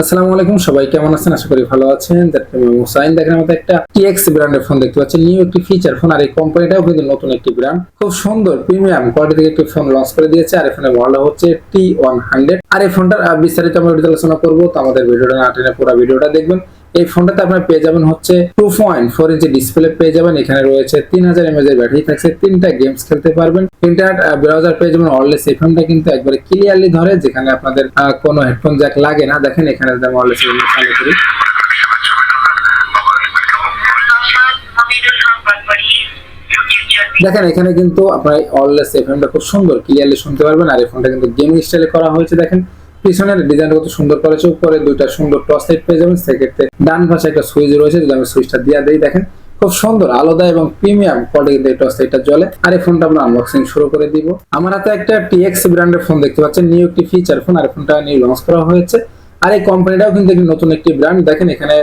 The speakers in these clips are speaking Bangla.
আসসালামু আলাইকুম, সবাই কেমন আছেন? আশা করি ভালো আছেন। হুসাইন, দেখেন আমাদের একটা টিএক্স ব্র্যান্ডের ফোন দেখতে পাচ্ছেন। নিউ একটি ফিচার ফোন আর এই কোম্পানিটাও কিন্তু নতুন একটি ব্র্যান্ড খুব সুন্দর প্রিমিয়াম কোয়ালিটি থেকে একটি ফোন লঞ্চ করে দিয়েছে। আর এই ফোনের মডেল হচ্ছে টি ওয়ান হান্ড্রেড আর এই ফোনটার বিস্তারিত আমরা আলোচনা করব। তো আমাদের ভিডিওটা না টেনে পুরো ভিডিওটা দেখবেন। এই ফোনটাতে আপনারা পেয়ে যাবেন হচ্ছে two point four inch display পেয়ে যাবেন। এখানে রয়েছে তিন হাজার এমএজ এর ব্যাটারি থাকছে। তিনটা গেমস খেলতে পারবেন। ইন্টারনেট ব্রাউজার পেয়ে যাবেন। অনলেস এই ফোনটা কিন্তু একবারে ক্লিয়ারলি ধরে, যেখানে আপনাদের কোনো হেডফোন জ্যাক লাগে না। দেখেন এখানে আমি অনলেস চালু করি দেখেন, এখানে কিন্তু আপনার অনলেস এফএমটা খুব সুন্দর ক্লিয়ারলি শুনতে পারবেন। আর এই ফোনটা কিন্তু গেমিং স্টাইলে করা হয়েছে, দেখেন। পিছনের ডিজাইনটা কত সুন্দর করেছে, উপরে দুইটা সুন্দর টর্চ লাইট পেয়ে যাবেন সেক্ষেত্রে ডান পাশে একটা সুইচ রয়েছে, যদি আমি সুইচটা দিয়ে দিই, দেখেন, খুব সুন্দর, আলাদা এবং প্রিমিয়াম কোয়ালিটিতে এই টর্চ লাইটটা জ্বলে। আর এই ফোনটা আমরা আনবক্সিং শুরু করে দিব। আমার হাতে একটা টিএক্স ব্র্যান্ডের ফোন দেখতে পাচ্ছেন নিউ একটি ফিচার ফোন আর ফোনটা নিউ লঞ্চ করা হয়েছে। আর এই কোম্পানিটাও কিন্তু নতুন একটি ব্র্যান্ড দেখেন এখানে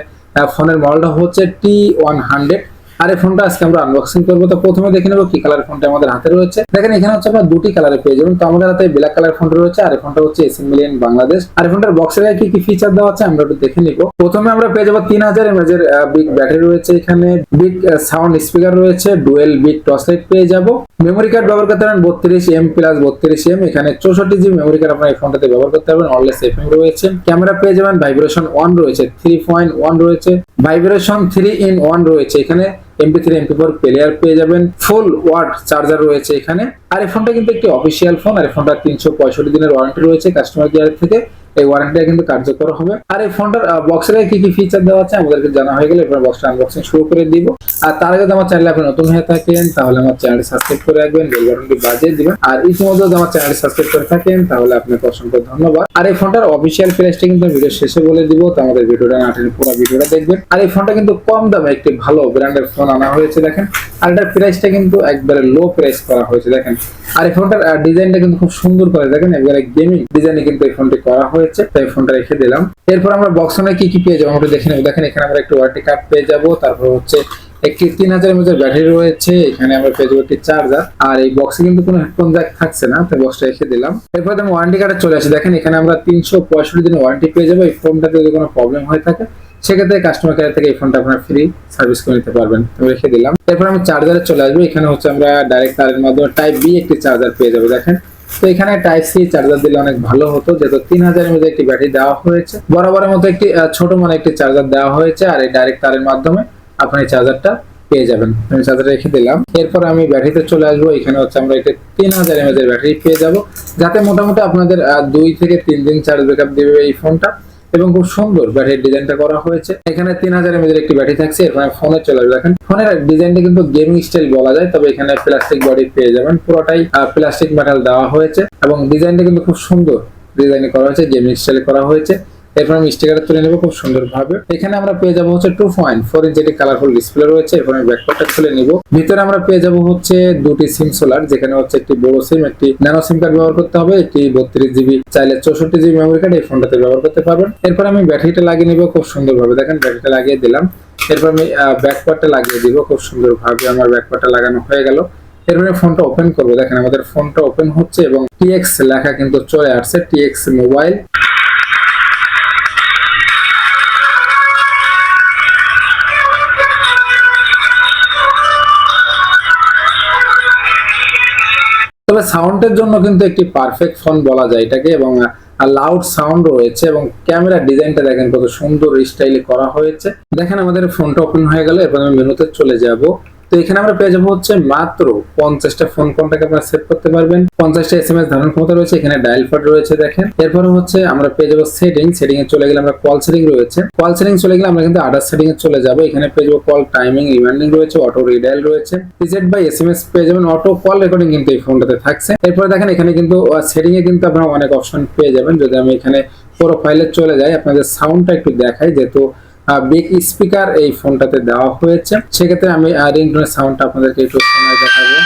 ফোনের মডেলটা হচ্ছে টি ওয়ান হান্ড্রেড আর এই ফোনটা আজকে আমরা আনবক্সিং করব। তো প্রথমে দেখে নেব কি কালার ফোনটা আমাদের হাতে রয়েছে। দেখেন, এখানে হচ্ছে আপনার দুটি কালারে পেয়ে যাবেন। তো আমাদের হাতে ব্ল্যাক কালার ফোনটা রয়েছে, আর ফোনটা হচ্ছে এসএম মিলিয়ন বাংলাদেশ আর ফোনটার বক্সের কি কি ফিচার দেওয়া আছে আমরা একটু দেখে নিব। প্রথমে আমরা পেয়ে যাব তিন হাজার এমএজ এর বিগ ব্যাটারি রয়েছে এখানে। বিগ সাউন্ড স্পিকার রয়েছে ডুয়েল বিগ টর্চ লাইট পেয়ে যাব। মেমোরি কার্ড ব্যবহার করতে পারেন বত্রিশ এম প্লাস বত্রিশ এম এখানে চৌষট্টি জিবি মেমোরি কার্ড আপনার এই ফোনটাতে ব্যবহার করতে পারবেন। অনলেস এফএম রয়েছে। ক্যামেরা পেয়ে যাবেন ভাইব্রেশন ওয়ান রয়েছে থ্রি পয়েন্ট ওয়ান রয়েছে। ভাইব্রেশন থ্রি ইন ওয়ান রয়েছে। এখানে MP three MP four player পেয়ে যাবেন। ফুল ওয়ার্ড চার্জার রয়েছে এখানে। আর এই ফোনটা কিন্তু একটি অফিসিয়াল ফোন আর এই ফোনটা তিনশো পঁয়ষট্টি দিনের ওয়ারেন্টি রয়েছে কাস্টমার কেয়ার থেকে। এই ওয়ারেন্টিটা কিন্তু কার্যকর হবে। আর এই ফোনটার বক্সের কি কি ফিচার দেওয়া আছে আমাদেরকে জানা হয়ে গেলে এবার বক্সটা আনবক্সিং শুরু করে দিব। আর তার আগে আমার চ্যানেলে আপনি নতুন হয়ে থাকেন, তাহলে আমার চ্যানেলটি সাবস্ক্রাইব করে রাখবেন বেল বাটনটি বাজিয়ে দিবেন। আর ইতিমধ্যে যদি আমার চ্যানেলটি সাবস্ক্রাইব করে থাকেন, তাহলে আপনাকে অসংখ্য ধন্যবাদ। আর এই ফোনটার অফিসিয়াল প্রাইসটা কিন্তু ভিডিও শেষে বলে দিব, তো আমাদের ভিডিওটা না টেনে পুরো ভিডিওটা দেখবেন। আর এই ফোনটা কিন্তু কম দামে একটি ভালো ব্র্যান্ডের ফোন আনা হয়েছে, দেখেন। আর এটার প্রাইসটা কিন্তু একবারে লো প্রাইস করা হয়েছে, দেখেন। আর এই ফোনটার ডিজাইনটা কিন্তু খুব সুন্দর করে, দেখেন, একবারে গেমিং ডিজাইনে কিন্তু এই ফোনটি করা হয়েছে। তাই ফোনটা রেখে দিলাম। এরপর আমরা বক্স কি কি পেয়ে যাব? আমরা দেখে নেব। দেখেন, এখানে আমরা একটু ওয়ারেন্টি কার্ড পেয়ে যাব। তারপর হচ্ছে একটি তিন হাজার এমএজের ব্যাটারি রয়েছে। এখানে আমরা পেয়ে যাব একটি চার্জার আর এই বক্সে কিন্তু কোনো হেডফোন জ্যাক থাকছে না, তাই বক্সটা রেখে দিলাম। এরপর আমি ওয়ারেন্টি কার্ডে চলে আসি। দেখেন, এখানে আমরা তিনশো পঁয়ষট্টি দিনের ওয়ারেন্টি পেয়ে যাব। এই ফোনটাতে যদি কোনো প্রবলেম হয়ে থাকে, সেক্ষেত্রে কাস্টমার কেয়ার থেকে এই ফোনটা আপনার ফ্রি সার্ভিস করে নিতে পারবেন। রেখে দিলাম। এরপর আমি চার্জারে চলে আসব। এখানে হচ্ছে আমরা ডাইরেক্ট তারের মাধ্যমে টাইপ বি একটি চার্জার পেয়ে যাব। দেখেন তো এখানে টাইপ সি চার্জার দিলে অনেক ভালো হতো, যেহেতু তিন হাজার এমএজ একটি ব্যাটারি দেওয়া হয়েছে। বরাবরের মতো একটি ছোট মানে একটি চার্জার দেওয়া হয়েছে, আর এই ডাইরেক্ট তারের মাধ্যমে আপনি চার্জারটা পেয়ে যাবেন। আমি চার্জার রেখে দিলাম। এরপর আমি ব্যাটারিতে চলে আসব। এখানে হচ্ছে আমরা একটি তিন হাজার এমএজ ব্যাটারি পেয়ে যাব। যাতে মোটামুটি আপনাদের দুই থেকে তিন দিন চার্জ ব্যাকআপ দেবে এই ফোনটা এবং খুব সুন্দর ব্যাটারির ডিজাইনটা করা হয়েছে। এখানে তিন হাজার এমএজ একটি ব্যাটারি থাকছে, এরপরে ফোনে চলে আসবে। দেখেন ফোনের ডিজাইনটা কিন্তু গেমিং স্টাইল বলা যায়, তবে এখানে প্লাস্টিক বডি পেয়ে যাবেন। পুরোটাই প্লাস্টিক মেটাল দেওয়া হয়েছে এবং ডিজাইনটা কিন্তু খুব সুন্দর ডিজাইন করা হয়েছে গেমিং স্টাইল করা হয়েছে। এরপর আমি স্টিকার তুলে নেব খুব সুন্দর ভাবে এখানে আমরা পেয়ে যাব হচ্ছে টু পয়েন্ট ফোর ইঞ্চ একটি কালারফুল ডিসপ্লে রয়েছে, এরপর আমি ব্যাকপার্টটা খুলে নিব। ভিতরে আমরা পেয়ে যাব হচ্ছে দুটি সিম সোলার যেখানে হচ্ছে একটি বড় সিম একটি ন্যানো সিম কার্ড ব্যবহার করতে হবে, একটি বত্রিশ জিবি চাইলে চৌষট্টি জিবি মেমোরি কার্ড এই ফোনটাতে ব্যবহার করতে পারবেন। এরপর আমি ব্যাটারিটা লাগিয়ে নিব খুব সুন্দর ভাবে দেখেন ব্যাটারিটা লাগিয়ে দিলাম। এরপর আমি ব্যাকপার্টটা লাগিয়ে দিব খুব সুন্দর ভাবে আমার ব্যাকপার্টটা লাগানো হয়ে গেল। এরপরে ফোনটা ওপেন করব। দেখেন, আমাদের ফোনটা ওপেন হচ্ছে এবং টিএক্স লেখা কিন্তু চলে আসছে টিএক্স মোবাইল তবে সাউন্ডের জন্য কিন্তু একটি পারফেক্ট ফোন বলা যায় এটাকে এবং লাউড সাউন্ড রয়েছে এবং ক্যামেরা ডিজাইনটা দেখেন কত সুন্দর স্টাইলে করা হয়েছে। দেখেন আমাদের ফোনটা ওপেন হয়ে গেল এরপর আমি মেনুতে চলে যাব। তো এখানে আমরা পেয়ে যাব হচ্ছে মাত্র পঞ্চাশটা ফোন কন্টাক্ট আপনারা সেভ করতে পারবেন। পঞ্চাশটা এস এম এস ধারণ ক্ষমতা রয়েছে, এখানে ডায়াল ফোন রয়েছে দেখেন। এরপরে হচ্ছে আমরা পেয়ে যাব সেটিং সেটিং এ চলে গেলে আমরা কল সেটিং রয়েছে। কল সেটিং চলে গেলে আমরা কিন্তু আদার সেটিং এ চলে যাব। এখানে পেয়ে যাব কল টাইমিং রিমাইন্ডিং রয়েছে অটো রিডাইল রয়েছে। Reject by S M S পেয়ে যাবেন অটো কল রেকর্ডিং কিন্তু এই ফোনটাতে থাকছে। এরপরে দেখেন এখানে কিন্তু সেটিং এ কিন্তু আপনারা অনেক অপশন পেয়ে যাবেন। যদি আমি এখানে প্রোফাইলে চলে যাই, আপনাদের সাউন্ডটা একটু দেখাই, যেহেতু বিগ স্পিকার এই ফোনটাতে দেওয়া হয়েছে। সেক্ষেত্রে আমি রিংটোনের সাউন্ডটা আপনাদেরকে একটু শোনায় দেখাবো।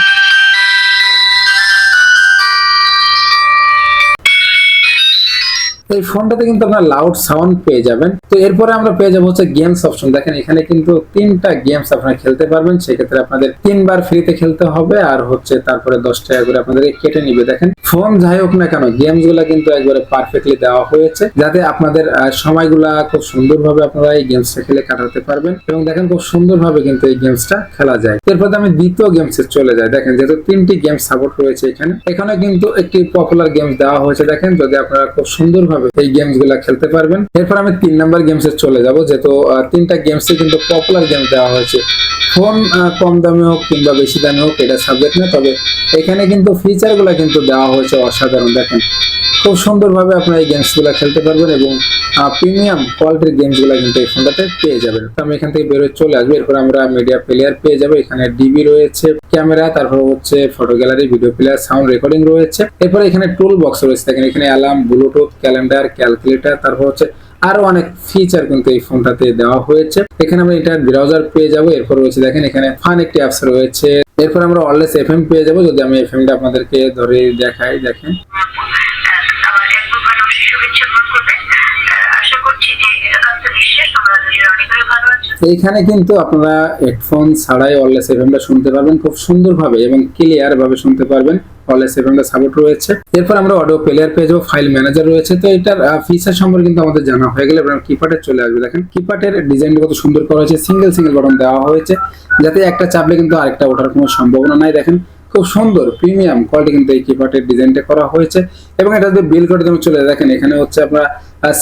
এই ফোনটাতে কিন্তু আপনার লাউড সাউন্ড পেয়ে যাবেন। তো এরপরে আমরা পেয়ে যাব হচ্ছে গেমস অপশন দেখেন, এখানে কিন্তু তিনটা গেমস আপনারা খেলতে পারবেন। সেক্ষেত্রে আপনাদের তিনবার ফ্রিতে খেলতে হবে আর হচ্ছে তারপরে দশ টাকা করে আপনাদেরকে কেটে নিবে। দেখেন ফোন যাই হোক না কেন গেমসগুলা কিন্তু একবারে পারফেক্টলি দেওয়া হয়েছে যাতে আপনাদের সময়গুলা খুব সুন্দরভাবে আপনারা এই গেমসটা খেলে কাটাতে পারবেন এবং দেখেন খুব সুন্দরভাবে কিন্তু এই গেমসটা খেলা যায়। এরপর আমি দ্বিতীয় গেমসে চলে যাই। দেখেন, যেহেতু তিনটি গেম সাপোর্ট রয়েছে এখানে এখানে কিন্তু একটি পপুলার গেমস দেওয়া হয়েছে। দেখেন, যদি আপনারা খুব সুন্দরভাবে এই গেমসগুলা খেলতে পারবেন। এরপর আমি তিন নাম্বার গেমসে চলে যাব, যেহেতু তিনটা গেমসে কিন্তু পপুলার গেম দেওয়া হয়েছে। ফোন কম দামে হোক কিংবা বেশি দামে হোক, এটা সাবজেক্ট না, তবে এখানে কিন্তু ফিচারগুলো কিন্তু দেওয়া হয়েছে অসাধারণ, দেখেন। খুব সুন্দরভাবে আপনারা এই গেমসগুলা খেলতে পারবেন এবং প্রিমিয়াম কোয়ালিটির গেমসগুলা কিন্তু এই ফোনটাতে পেয়ে যাবেন। তো আমি এখান থেকে বেরোয় চলে আসব, এরপর আমরা মিডিয়া প্লেয়ার পেয়ে যাব। এখানে ডিবি রয়েছে ক্যামেরা তারপর হচ্ছে photo gallery video player sound recording রয়েছে। এরপর এখানে টুল বক্স রয়েছে, দেখেন এখানে অ্যালার্ম ব্লুটুথ ক্যালেন্ডার ক্যালকুলেটর তারপর হচ্ছে আরও অনেক ফিচার কিন্তু এই ফোনটাতে দেওয়া হয়েছে। এখানে আমরা ইন্টারনেট ব্রাউজার পেয়ে যাব, এরপর রয়েছে দেখেন এখানে ফান একটি অ্যাপস রয়েছে। এরপর আমরা অলওয়েজ এফএম পেয়ে যাব, যদি আমি এফএমটা আপনাদেরকে ধরে দেখাই, দেখেন। এইখানে কিন্তু আপনারা হেডফোন ছাড়াই ওয়ারলেস এফএমটা শুনতে পারবেন খুব সুন্দরভাবে এবং ক্লিয়ার ভাবে শুনতে পারবেন। ওয়ারলেস এফএমটা সাপোর্ট রয়েছে। এরপর আমরা অডিও প্লেয়ার পেয়ে যাব ফাইল ম্যানেজার রয়েছে। তো এটার ফিচার সম্পর্কে কিন্তু আমাদের জানা হয়ে গেলে এবার কিপ্যাডে চলে আসবে। দেখেন কিপ্যাডের ডিজাইনটা কত সুন্দর করা হয়েছে। সিঙ্গেল সিঙ্গেল বাটন দেওয়া হয়েছে। যাতে একটা চাপলে কিন্তু আরেকটা ওঠার কোনো সম্ভাবনা নাই। দেখেন, খুব সুন্দর প্রিমিয়াম কোয়ালিটি কিন্তু এই কিপ্যাডের ডিজাইনটা করা হয়েছে। এবং এটা যদি বিল করে চলে দেখেন, এখানে হচ্ছে আপনার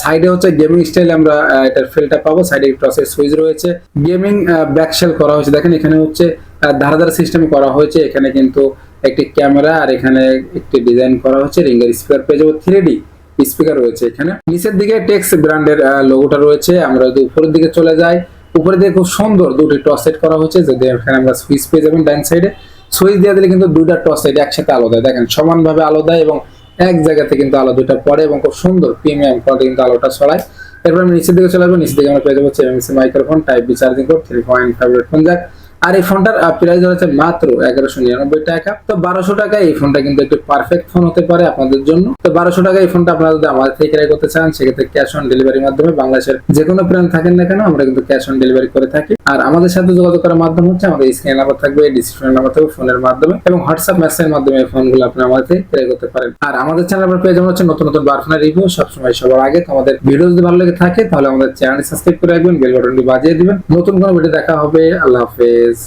সাইডে হচ্ছে গেমিং স্টাইল আমরা এটার ফিলটা পাবো। সাইডে টসের সুইচ রয়েছে। গেমিং ব্যাকশেল করা হয়েছে। দেখেন এখানে হচ্ছে আহ, ধারাধার সিস্টেম করা হয়েছে। এখানে কিন্তু একটি ক্যামেরা আর এখানে একটি ডিজাইন করা হচ্ছে রিঙ্গার স্পিকার পেয়ে যাব। থ্রি ডি স্পিকার রয়েছে এখানে। নিচের দিকে টেক্স ব্র্যান্ডের লোগোটা রয়েছে। আমরা যদি উপরের দিকে চলে যাই উপরে দিকে খুব সুন্দর দুটি টস সেট করা হয়েছে যদি এখানে আমরা সুইচ পেয়ে যাবেন ডান সাইডে সুইচ দিয়ে দিলে কিন্তু দুইটা টস সেট একসাথে আলো দেয়। দেখেন সমানভাবে আলো দেয় এবং এক জায়গাতে কিন্তু আলো দুটা পড়ে এবং খুব সুন্দর প্রিমিয়াম কোয়ালিটি কিন্তু আলোটা ছড়ায়। এরপর আমি নিচের দিকে চলে আসব, নিচের দিকে আমরা পেয়ে যাব MMC microphone type B charging code three point five headphone jack আর এই ফোনটার প্রাইস হচ্ছে মাত্র এগারোশো নিরানব্বই টাকা। তো বারোশো টাকা এই ফোনটা কিন্তু একটু পারফেক্ট ফোন হতে পারে আপনাদের জন্য। তো বারোশো টাকা এই ফোনটা আপনারা যদি আমাদের থেকে ক্রয় করতে চান, সেক্ষেত্রে ক্যাশ অন ডেলিভারির মাধ্যমে বাংলাদেশের যে কোনো প্রান্ত থাকেন না কেন, আমরা কিন্তু ক্যাশ অন ডেলিভারি করে থাকি। আর আমাদের সাথে যোগাযোগ করার মাধ্যম হচ্ছে আমাদের স্ক্রিন নাম্বার থাকবে ডিসক্রিপশন নাম্বার থাকবে ফোনের মাধ্যমে এবং হোয়াটসঅ্যাপ মেসেজের মাধ্যমে এই ফোনগুলো আপনি আমাদের থেকে ক্রয় করতে পারেন। আর আমাদের চ্যানেল আপনার পেয়ে যাবেন হচ্ছে নতুন নতুন বারফোনের রিভিউ সবসময় সবার আগে। তো আমাদের ভিডিও যদি ভালো লেগে থাকে, তাহলে আমাদের চ্যানেল সাবস্ক্রাইব করে রাখবেন বেল বাটনটি বাজিয়ে দিবেন। নতুন কোনো ভিডিও দেখা হবে, আল্লাহ হাফেজ।